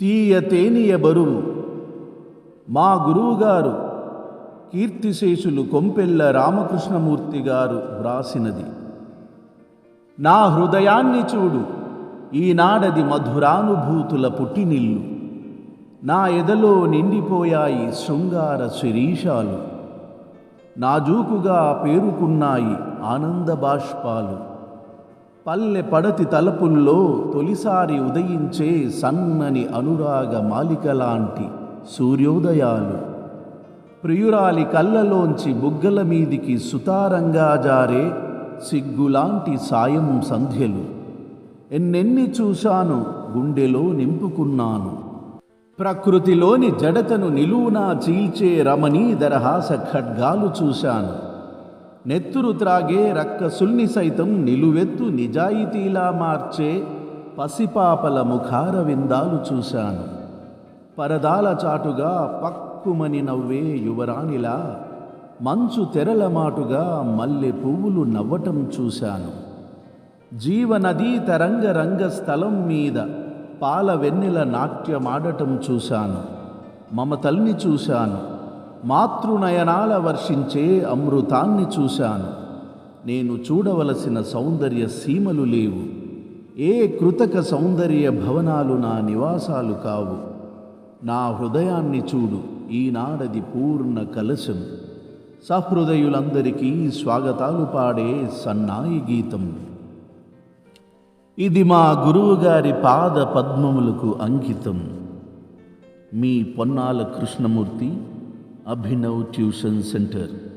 తీయ తేనియ బరువు మా గురువుగారు కీర్తిశేషులు కొంపెల్ల రామకృష్ణమూర్తి గారు వ్రాసినది. నా హృదయాన్ని చూడు ఈనాడది మధురానుభూతుల పుట్టినిల్లు నా ఎదలో నిండిపోయాయి శృంగార శిరీషాలు. నాజూకుగా పేరుకున్నాయి ఆనంద బాష్పాలు పల్లె పడతి తలపుల్లో తొలిసారి ఉదయించే సన్నని అనురాగ మాలికలాంటి సూర్యోదయాలు. ప్రియురాలి కళ్ళలోంచి బుగ్గల మీదికి సుతారంగా జారే సిగ్గులాంటి సాయం సంధ్యలు. ఎన్నెన్ని చూశాను గుండెలో నింపుకున్నాను. ప్రకృతిలోని జడతను నిలువునా చీల్చే రమణీధరహాస ఖడ్గాలు చూశాను. నెత్తురు త్రాగే రక్కసుల్ని సైతం నిలువెత్తు నిజాయితీలా మార్చే పసిపాపల ముఖార విందాలు చూశాను. పరదాల చాటుగా పక్కుమని నవ్వే యువరాణిలా మంచు తెరల మాటుగా మల్లె పువ్వులు నవ్వటం చూశాను. జీవనదీ తరంగ రంగ స్థలం మీద పాల వెన్నెల నాట్యమాడటం చూశాను. మమతల్ని చూశాను. మాతృనయనాల వర్షించే అమృతాన్ని చూశాను. నేను చూడవలసిన సౌందర్య సీమలు లేవు. ఏ కృతక సౌందర్య భవనాలు నా నివాసాలు కావు. నా హృదయాన్ని చూడు ఈనాడది పూర్ణ కలశం. సహృదయులందరికీ స్వాగతాలు పాడే సన్నాయి గీతం. ఇది మా గురువుగారి పాద పద్మములకు అంకితం. మీ పొన్నాల కృష్ణమూర్తి अभिनव ट्यूशन सेंटर।